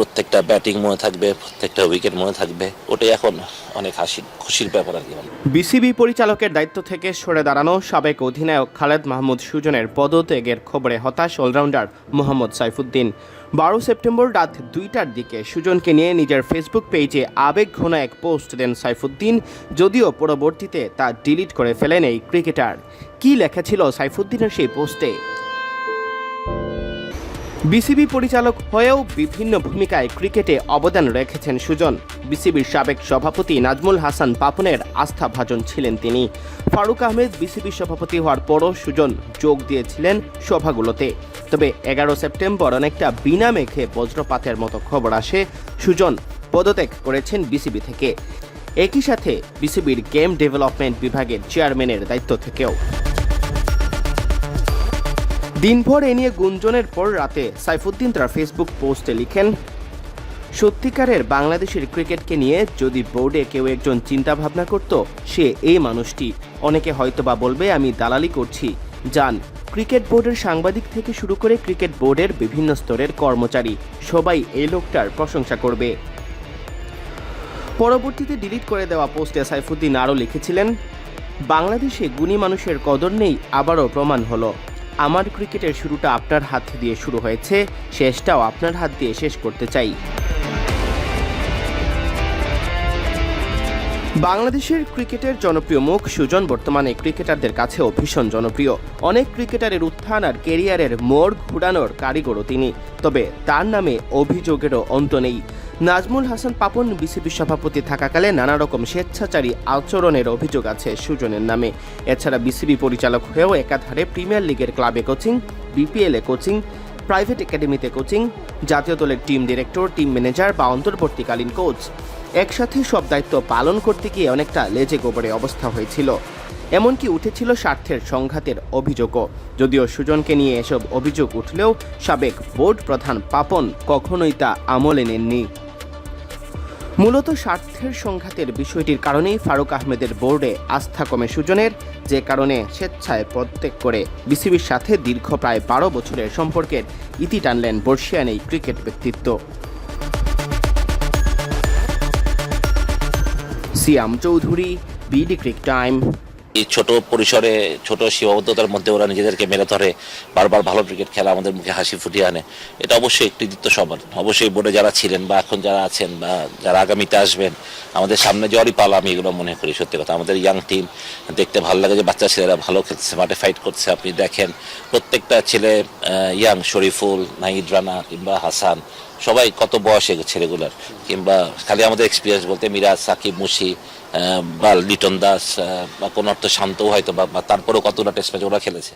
প্রত্যেকটা ব্যাটিং মনে থাকবে, প্রত্যেকটা উইকেট মনে থাকবে। ওটাই এখন অনেক হাসির, খুশির ব্যাপার আর কি বিসিবি পরিচালকের দায়িত্ব থেকে সরে দাঁড়ানো সাবেক অধিনায়ক খালেদ মাহমুদ সুজনের পদত্যাগের খবরে হতাশ অলরাউন্ডার মোহাম্মদ সাইফুদ্দিন। বারো সেপ্টেম্বর রাত দুইটার দিকে সুজনকে নিয়ে নিজের ফেসবুক পেজে আবেগ ঘন এক পোস্ট দেন সাইফুদ্দিন, যদিও পরবর্তীতে তা ডিলিট করে ফেলেন এই ক্রিকেটার। কী লেখা ছিল সাইফুদ্দিনের সেই পোস্টে? বিসিবি পরিচালক হয়েও বিভিন্ন ভূমিকায় ক্রিকেটে অবদান রেখেছেন সুজন। বিসিবির সাবেক সভাপতি নাজমুল হাসান পাপনের আস্থাভাজন ছিলেন তিনি। ফারুক আহমেদ বিসিবি সভাপতি হওয়ার পরও সুজন যোগ দিয়েছিলেন সভাগুলোতে। তবে এগারো সেপ্টেম্বর অনেকটা বিনা মেঘে বজ্রপাতের মতো খবর আসে সুজন পদত্যাগ করেছেন বিসিবি থেকে। একই সাথে বিসিবির গেম ডেভেলপমেন্ট বিভাগের চেয়ারম্যানের দায়িত্ব থেকেও। দিনভর এ নিয়ে গুঞ্জনের পর রাতে সাইফুদ্দিন তার ফেসবুক পোস্টে লিখেন, সত্যিকারের বাংলাদেশের ক্রিকেটকে নিয়ে যদি বোর্ডে কেউ একজন চিন্তা ভাবনা করত, সে এই মানুষটি। অনেকে হয়তোবা বলবে, আমি দালালি করছি। যান, ক্রিকেট বোর্ডের সাংবাদিক থেকে শুরু করে ক্রিকেট বোর্ডের বিভিন্ন স্তরের কর্মচারী, সবাই এই লোকটার প্রশংসা করবে। পরবর্তীতে ডিলিট করে দেওয়া পোস্টে সাইফুদ্দিন আরও লিখেছিলেন, বাংলাদেশে গুণী মানুষের কদর নেই, আবারও প্রমাণ হলো। আমার ক্রিকেটের শুরুটা আপনার হাত দিয়ে শুরু হয়েছে, শেষটাও আপনার হাত দিয়ে শেষ করতে চাই। বাংলাদেশের ক্রিকেটের জনপ্রিয় মুখ সুজন বর্তমানে ক্রিকেটারদের কাছেও ভীষণ জনপ্রিয়। অনেক ক্রিকেটারের উত্থান আর কেরিয়ারের মোড় ঘুরানোর কারিগরও তিনি। তবে তার নামে অভিযোগেরও অন্ত নেই। নাজমুল হাসান পাপন বিসিবি সভাপতি থাকাকালে নানা রকম স্বেচ্ছাচারী আচরণের অভিযোগ আছে সুজনের নামে। এছাড়া বিসিবি পরিচালক হয়েও একাধারে প্রিমিয়ার লিগের ক্লাবে কোচিং, বিপিএলে কোচিং, প্রাইভেট একাডেমিতে কোচিং, জাতীয় দলের টিম ডিরেক্টর, টিম ম্যানেজার বা অন্তর্বর্তীকালীন কোচ। একসাথে সব দায়িত্ব পালন করতে গিয়ে অনেকটা লেজে গোবরে অবস্থা হয়েছিল। এমনকি উঠেছিল স্বার্থের সংঘাতের অভিযোগও। যদিও সুজনকে নিয়ে এসব অভিযোগ উঠলেও সাবেক বোর্ড প্রধান পাপন কখনোই তা আমলে নেননি। মূলত স্বার্থের সংঘাতের বিষয়টির কারণেই ফারুক আহমেদের বোর্ডে আস্থা কমে সুজনের, যে কারণে স্বেচ্ছায় প্রত্যেক করে বিসিবির সাথে দীর্ঘ প্রায় বারো বছরের সম্পর্কের ইতি টানলেন বর্ষিয়ান এই ক্রিকেট ব্যক্তিত্ব। Siam Chowdhury, BD Crictime. এই ছোট পরিসরে, ছোট সীমাবদ্ধতার মধ্যে ওরা নিজেদেরকে মেরে ধরে, বারবার ভালো ক্রিকেট খেলা আমাদের মুখে হাসি ফুটিয়ে আনে। এটা অবশ্যই একটি কৃতিত্ব সবার অবশ্যই বোর্ডে যারা ছিলেন বা এখন যারা আছেন বা যারা আগামীতে আসবেন, আমাদের সামনে জ্বরই পালা, আমি এগুলো মনে করি সত্যি কথা। আমাদের ইয়াং টিম দেখতে ভালো লাগে যে বাচ্চা ছেলেরা ভালো খেলছে মাঠে ফাইট করছে। আপনি দেখেন, প্রত্যেকটা ছেলে ইয়াং শরীফুল, নাহিদ রানা কিংবা হাসান সবাই কত বয়সে রেগুলার। কিংবা খালি আমাদের এক্সপিরিয়েন্স বলতে মিরাজ, সাকিব, মুশি বা লিটন দাস বা কোনো অর্থ শান্তও হয়তো বা বা তারপরেও কতটা টেস্ট ম্যাচ ওরা খেলেছে।